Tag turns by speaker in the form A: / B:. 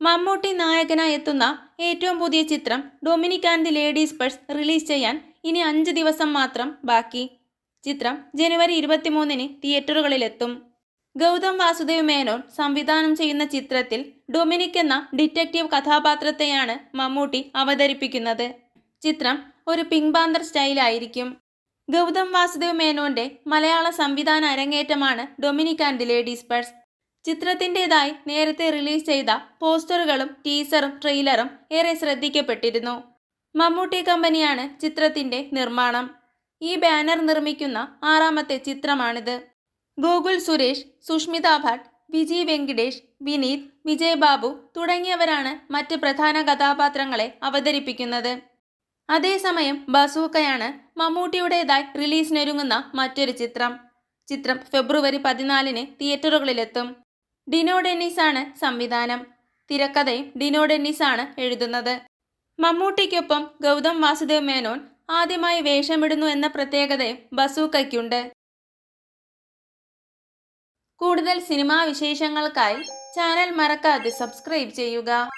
A: മമ്മൂട്ടി നായകനായി എത്തുന്ന ഏറ്റവും പുതിയ ചിത്രം Dominic and the ladies purse release ചെയ്യാൻ ഇനി അഞ്ച് ദിവസം മാത്രം ബാക്കി. ചിത്രം ജനുവരി ഇരുപത്തിമൂന്നിന് തിയേറ്ററുകളിലെത്തും. ഗൗതം വാസുദേവ് മേനോൻ സംവിധാനം ചെയ്യുന്ന ചിത്രത്തിൽ ഡൊമിനിക് എന്ന ഡിറ്റക്റ്റീവ് കഥാപാത്രത്തെയാണ് മമ്മൂട്ടി അവതരിപ്പിക്കുന്നത്. ചിത്രം ഒരു പിങ്ക് പാന്തർ സ്റ്റൈലായിരിക്കും ഗൗതം വാസുദേവ് മേനോന്റെ മലയാള സംവിധാന അരങ്ങേറ്റമാണ് ഡൊമിനിക് ആൻഡ് ലേഡീസ് പേഴ്സ് ചിത്രത്തിന്റെതായി നേരത്തെ റിലീസ് ചെയ്ത പോസ്റ്ററുകളും ടീസറും ട്രെയിലറും ഏറെ ശ്രദ്ധിക്കപ്പെട്ടിരുന്നു. മമ്മൂട്ടി കമ്പനിയാണ് ചിത്രത്തിന്റെ നിർമ്മാണം. ഈ ബാനർ നിർമ്മിക്കുന്ന ആറാമത്തെ ചിത്രമാണിത്. ഗോകുൽ സുരേഷ് സുഷ്മിത ഭട്ട് വിജി വെങ്കിടേഷ് വിനീത് വിജയ് ബാബു തുടങ്ങിയവരാണ് മറ്റ് പ്രധാന കഥാപാത്രങ്ങളെ അവതരിപ്പിക്കുന്നത്. അതേസമയം ബസൂക്കയാണ് മമ്മൂട്ടിയുടേതായി റിലീസിനൊരുങ്ങുന്ന മറ്റൊരു ചിത്രം. ചിത്രം ഫെബ്രുവരി പതിനാലിന് തിയേറ്ററുകളിലെത്തും. ഡിനോ ആണ് സംവിധാനം. തിരക്കഥയും ഡിനോ ആണ് എഴുതുന്നത്. മമ്മൂട്ടിക്കൊപ്പം ഗൗതം വാസുദേവ് മേനോൻ ആദ്യമായി വേഷമിടുന്നു എന്ന പ്രത്യേകതയും ബസൂക്കയ്ക്കുണ്ട്. കൂടുതൽ സിനിമാ വിശേഷങ്ങൾക്കായി ചാനൽ മറക്കാതെ സബ്സ്ക്രൈബ് ചെയ്യുക.